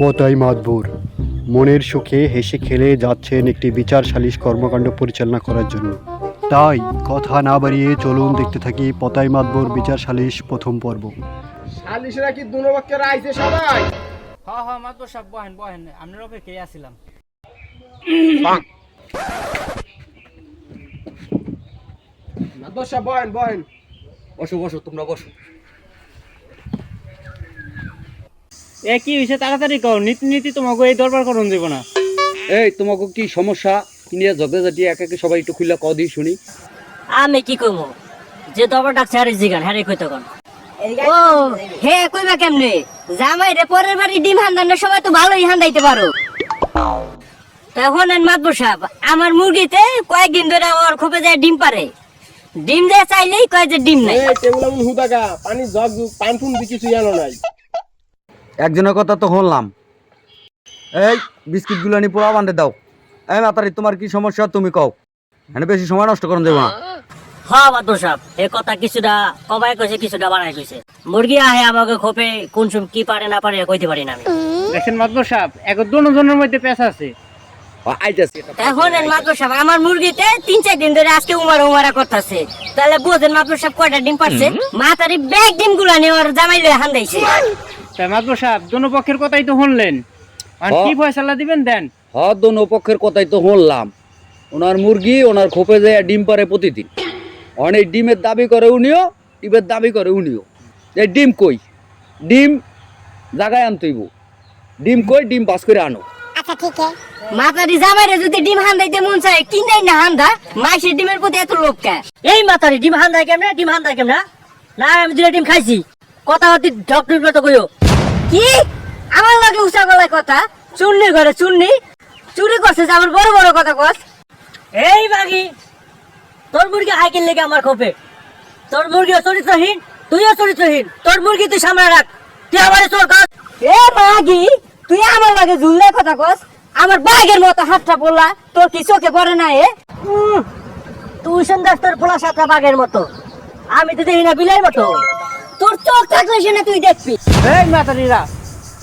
পতাই মাতবুর মনের সুখে হেসে খেলে যাচ্ছেন একটি বিচার সালিশ কর্মকাণ্ড পরিচালনা করার জন্য। তাই কথা না বাড়িয়ে চলুন দেখতে থাকি পতাই মাতবুর বিচার সালিশ প্রথম পর্ব। সালিশেরা কি দুনবাক্যের আইছে সবাই? হ হ মাত্র সব বহেন বহেন। আপনার অপেক্ষায় আসছিলাম মাদ্রাসা বহেন বহেন। বসো বসো তোমরা বসো। এ কি হয়েছে তাড়াতাড়ি কও। নীতি নীতি তোমাকে এই দরবার করুন দেব না। এই তোমাকে কি সমস্যা? কি নিয়ে ঝগড়াঝাটি একে একে সবাই একটু খুলে কদি শুনি। আমি কি কইমু? যে দরবার ডাকছে আরে জিগান হ্যাঁ কই তখন ও হে কইবা কেমনে? জামাই রে পরের বাড়ি ডিম হান্দানোর সময় তো ভালোই হান্দাইতে পারো। তখন মাতবো সাহেব আমার মুরগিতে কয়েকদিন ধরে আমার খোপে যায় ডিম পারে। ডিম দেয় চাইলেই কয় যে ডিম নাই। হুদাকা পানি জগ জগ পান ফুন কিছু জানো নাই। একজনের কথা তো শুনলাম। এই বিস্কিটগুলো নি পোড়া বান্ধে দাও। এই মাতারি তোমার কি সমস্যা তুমি কও। এখানে বেশি সময় নষ্ট করুন দেবো না। হ মাতবো সাহেব এ কথা কিছুটা কবাই কইছে কিছুটা বানাই কইছে। মুরগি আহে আমাকে খোপে কোন সময় কি পারে না পারে কইতে পারি না আমি। দেখেন মাত্র সাপ এক দুজনের মধ্যে পেঁচা আছে। আইতাছি এখন এর মাত্র সাহেব আমার মুরগিতে তিন চার দিন ধরে আজকে উমারা উমারা করতেছে। তাহলে বোঝেন মাত্র সাহেব কয়টা ডিম পাচ্ছে মাতারি ব্যাগ ডিমগুলা নিয়ে ওর জামাই লয়ে হান্দাইছে দোনো পক্ষের কথাই তো শুনলেন আর কি ফয়সালা দিবেন দেন হ দোনো পক্ষের কথাই তো শুনলাম ওনার মুরগি ওনার খোপে যায় ডিম পারে প্রতিদিন অনেক ডিমের দাবি করে উনিও ডিমের দাবি করে উনিও এই ডিম কই ডিম জাগায় আনতেইব ডিম কই ডিম বাস করে আনো মাতারি জামাইরে যদি ডিম হান্দাইতে মন চায় কিনাই না ডিমের প্রতি এত লোভ কে এই মাতারি ডিম কেমনে ডিম কেমনে না আমি দুটা ডিম খাইছি কথা হতে কইও কি? আমার লাগে উষা গলায় কথা? চুন্নি ঘরে চুন্নি? চুরি করছে যে আমার বড় বড় কথা কস? এই বাগি তোর মুরগি হাইকেল লেগে আমার খোপে। তোর মুরগি চরিত্রহীন তুইও চরিত্রহীন। তোর মুরগি তুই সামনে রাখ। তুই আমার তোর কাজ এ মাগি তুই আমার লাগে ঝুললে কথা কস? আমার বাঘের মতো হাতটা পড়লা তোর কি চোখে পড়ে না এ? তুই সুন্দর তোর পোলা সাতটা বাঘের মতো। আমি তো দেখি না বিলের মতো। চোখ থাকলে সে না তুই দেখবি। এই মাতারিরা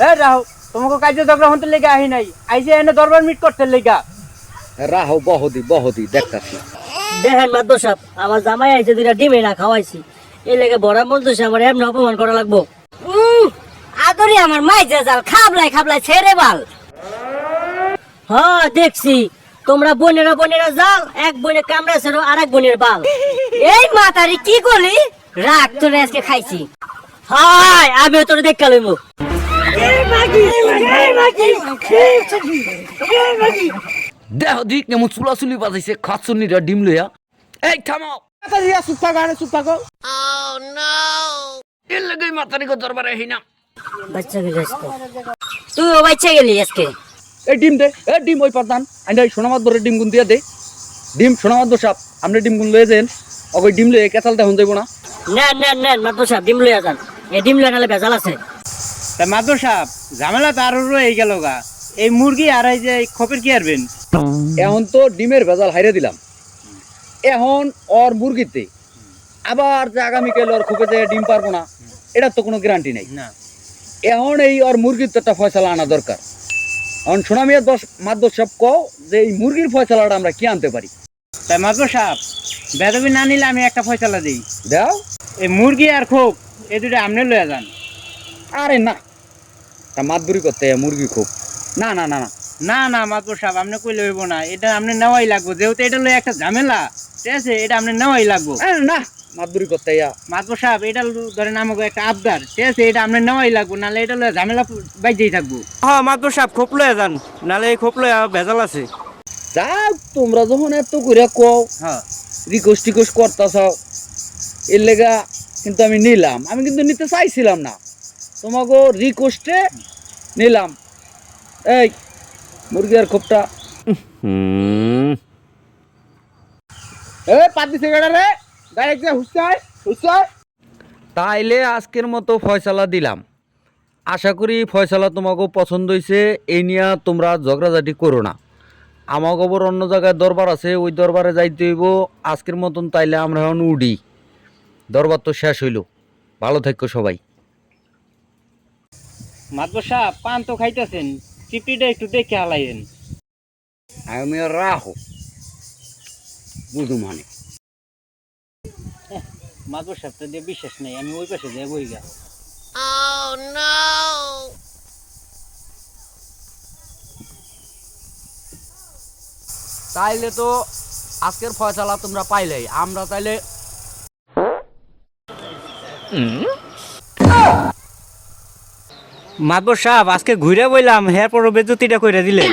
এই রাহু তোমাকে কাজে দরকার হতে লেগে আহি নাই। আইসে এনে দরবার মিট করতে লেগা। রাহো বহদি বহদি দেখতাছি। দেখেন মাদ্দ সাপ আমার জামাই আইছে দুইটা ডিমে না খাওয়াইছি। এই লেগে বড় মন্ত্রী আমার এমনি অপমান করা লাগবো। উম, আদরি আমার মাই জাল খাবলাই খাবলাই ছেড়ে বাল। হ্যাঁ দেখছি। তোমরা বোনেরা বোনেরা যাও এক বোনে কামড়া ছিল আর এক বোনের বাল। এই মাতারি কি করলি? রাগ তোরে আজকে খাইছি। হাই আমিও তোরে দেখতে লইমু দেহ দিক কেমন চুলাচুলি বাজাইছে খাচ্ছুনিরা ডিম লইয়া। এই থামাও মাতারিয়া চুপ থাকা আরে চুপ থাকো এর লাগে মাতারিকে দরবারে আহি না। বাচ্চা গেলি আজকে। তুইও বাচ্চা গেলি আজকে? এই ডিম দে এ ডিম ওই পারদান আইনা সোনামাত ধরে ডিম গুন দিয়া দে। ডিম সোনামাত সাপ আপনি ডিম গুন লয়ে ওই ডিম লয়ে কেচাল দেখুন যাইব না। ডিম লইয়া যান। এই ডিম লইয়া নালে ভেজাল আছে। তা মাত্র সাপ ঝামেলা তো আরও রয়ে গেল গা। এই মুরগি আর এই যে খপের কি আরবেন এখন তো ডিমের ভেজাল হাইরে দিলাম। এখন ওর মুরগিতে আবার যে আগামীকাল ওর খুপে যে ডিম পারব না এটার তো কোনো গ্যারান্টি নেই। না। এখন এই ওর মুরগির তো একটা ফয়সালা আনা দরকার। এখন সোনামিয়া দশ মাদ্র সব কও যে এই মুরগির ফয়সালাটা আমরা কি আনতে পারি? তাই মাত্র সাপ বেদবি না নিলে আমি একটা ফয়সালা দিই। দাও। এই মুরগি আর খোপ এই দুটো আপনি লয়ে যান। আরে না। তা মাতবুরি করতে মুরগি খুব। না না না না। না না মাত্র সাপ আপনি কইলে হইব না? এটা আপনি নেওয়াই লাগবো। যেহেতু এটা লয়ে একটা ঝামেলা ঠিক আছে? এটা আপনি নেওয়াই লাগবো। আরে না। মাতবুরি করতে হয় মাত্র সাপ এটা ধরেন আমাকে একটা আবদার ঠিক আছে? এটা আপনি নেওয়াই লাগবো নাহলে এটা লয়ে ঝামেলা বাইজেই থাকব। হ্যাঁ মাত্র সাপ খোপ লয়ে যান। নাহলে এই খোপ লয়ে ভেজাল আছে। যা তোমরা যখন এত করে কও হ্যাঁ। রিকোয়েস্ট টিকোয়েস্ট করতেছাও এর লেগা কিন্তু আমি নিলাম। আমি কিন্তু নিতে চাইছিলাম না। তোমাকে রিকোয়েস্টে নিলাম। এই মুরগি আর খোপটা এ পাতি সিগারেট রে। ডাইরেক্ট যে হুসাই হুসাই তাইলে আজকের মতো ফয়সালা দিলাম। আশা করি ফয়সালা তোমাকে পছন্দ হয়েছে এই নিয়ে তোমরা ঝগড়াঝাটি করো না। আমাকে অন্য জায়গায় দরবার আছে ওই দরবারে যাইতে হইব। আজকের মতন তাইলে আমরা এখন উডি। দরবার তো শেষ হইল। ভালো থাকো সবাই। মাতবর সাহেব পান তো খাইতেছেন চিপড়িটা একটু দেখে হালাইন আমি রাহো। বুঝু মানে মাতবর সাহেব তো দিয়ে বিশ্বাস নেই আমি ওই পাশে যাই বই গা তাইলে তো আজকের ফয়সালা তোমরা পাইলেই আমরা তাইলে মাতবর সাহেব আজকে ঘুরে বইলাম হ্যাঁ পর বেজতিটা কইরা দিলেন।